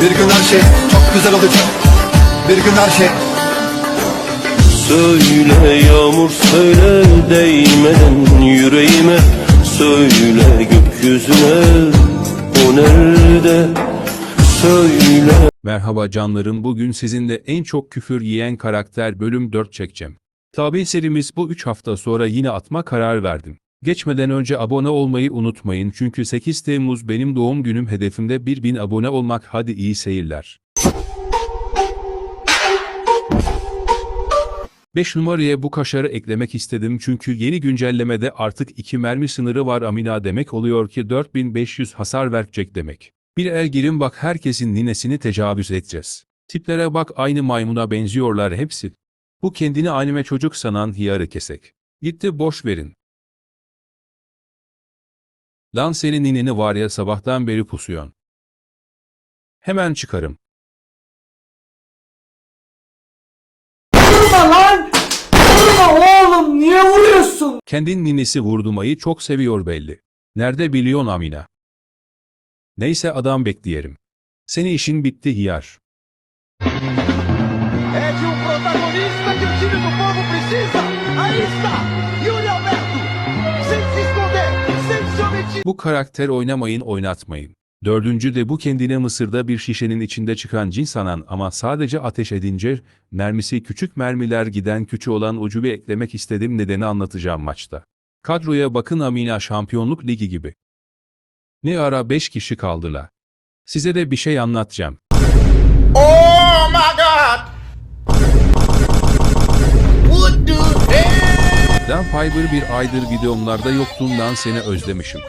Bir gün her şey çok güzel olacak. Bir gün her şey. Söyle yağmur söyle değmeden yüreğime. Söyle gökyüzüne o nerede? Söyle. Merhaba canlarım bugün sizinle en çok küfür yiyen karakter bölüm 4 çekeceğim. Tabi serimiz bu 3 hafta sonra yine atma karar verdim. Geçmeden önce abone olmayı unutmayın çünkü 8 Temmuz benim doğum günüm hedefimde 1000 abone olmak hadi iyi seyirler. 5 numaraya bu kaşarı eklemek istedim çünkü yeni güncellemede artık 2 mermi sınırı var amina demek oluyor ki 4500 hasar verecek demek. Bir el girin bak herkesin ninesini tecavüz edeceğiz. Tiplere bak aynı maymuna benziyorlar hepsi. Bu kendini anime çocuk sanan hiyarı kesek. Gitti boş verin. Lan senin nineni var ya sabahtan beri pusuyon. Hemen çıkarım. Vurma lan! Vurma oğlum niye vuruyorsun? Kendin ninesi vurdumayı çok seviyor belli. Nerede biliyon Amina? Neyse adam bekleyelim. Seni işin bitti hiyar. É de um protagonista que o time do povo precisa. Aí está, Yuri Bu karakter oynamayın oynatmayın. Dördüncü de bu kendine Mısır'da bir şişenin içinde çıkan cin sanan ama sadece ateş edince mermisi küçük mermiler giden küçü olan ucu bir eklemek istedim nedeni anlatacağım maçta. Kadroya bakın Amina Şampiyonluk Ligi gibi. Ne ara 5 kişi kaldılar. Size de bir şey anlatacağım. Oh my God! Piper bir aydır videomlarda yoktuğundan seni özlemişim.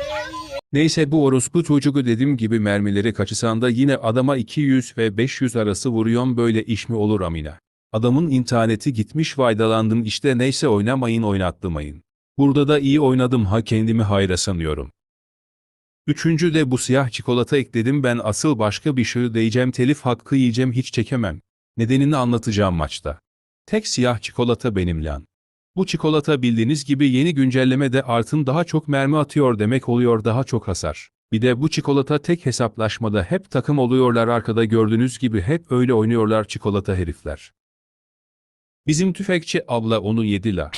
Neyse bu orospu çocuğu dediğim gibi mermileri kaçısan da yine adama 200 ve 500 arası vuruyorum böyle iş mi olur Amina? Adamın interneti gitmiş faydalandım işte neyse oynamayın oynattırmayın. Burada da iyi oynadım ha kendimi hayra sanıyorum. Üçüncü de bu siyah çikolata ekledim ben asıl başka bir şey diyeceğim telif hakkı yiyeceğim hiç çekemem. Nedenini anlatacağım maçta. Tek siyah çikolata benim lan. Bu çikolata bildiğiniz gibi yeni güncellemede artın daha çok mermi atıyor demek oluyor daha çok hasar. Bir de bu çikolata tek hesaplaşmada hep takım oluyorlar arkada gördüğünüz gibi hep öyle oynuyorlar çikolata herifler. Bizim tüfekçi abla onu yedi la.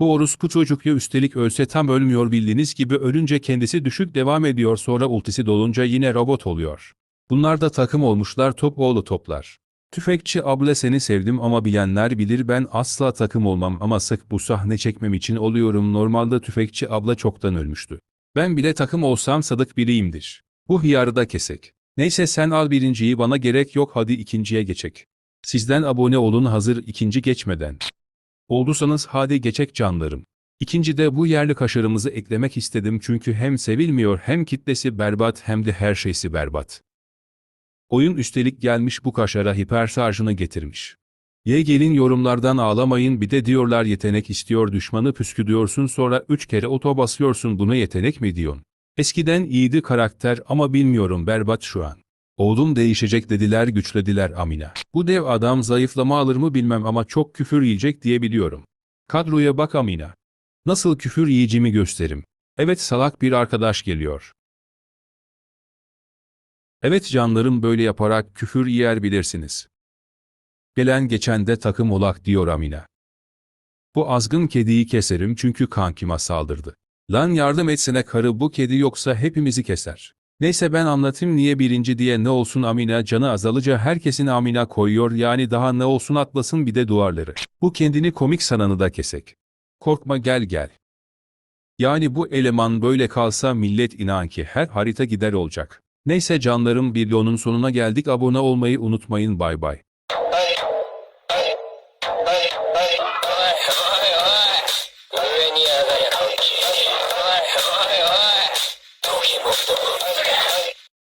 Bu orospu çocuk ya üstelik ölse tam ölmüyor bildiğiniz gibi ölünce kendisi düşük devam ediyor sonra ultisi dolunca yine robot oluyor. Bunlar da takım olmuşlar top oğlu toplar. Tüfekçi abla seni sevdim ama bilenler bilir ben asla takım olmam ama sık bu sahne çekmem için oluyorum normalde tüfekçi abla çoktan ölmüştü. Ben bile takım olsam sadık biriyimdir. Bu hıyarı da kesek. Neyse sen al birinciyi bana gerek yok hadi ikinciye geçek. Sizden abone olun hazır ikinci geçmeden. Olduysanız hadi geçek canlarım. İkinci de bu yerli kaşarımızı eklemek istedim çünkü hem sevilmiyor hem kitlesi berbat hem de her şeysi berbat. Oyun üstelik gelmiş bu kaşara hiper şarjını getirmiş. Ye gelin yorumlardan ağlamayın bir de diyorlar yetenek istiyor düşmanı püskürüyorsun sonra 3 kere oto basıyorsun buna yetenek mi diyorsun? Eskiden iyiydi karakter ama bilmiyorum berbat şu an. Oğlum değişecek dediler güçlediler Amina. Bu dev adam zayıflama alır mı bilmem ama çok küfür yiyecek diye biliyorum. Kadroya bak Amina. Nasıl küfür yiyeceğimi gösterim. Evet salak bir arkadaş geliyor. Evet canlarım böyle yaparak küfür yer bilirsiniz. Gelen geçen de takım olak diyor Amina. Bu azgın kediyi keserim çünkü kankima saldırdı. Lan yardım etsene karı bu kedi yoksa hepimizi keser. Neyse ben anlatayım niye birinci diye ne olsun Amina canı azalıca herkesin Amina koyuyor yani daha ne olsun atlasın bir de duvarları. Bu kendini komik sananı da kesek. Korkma gel gel. Yani bu eleman böyle kalsa millet inan ki her harita gider olacak. Neyse canlarım videonun sonuna geldik abone olmayı unutmayın bay bay. Tokyo of the.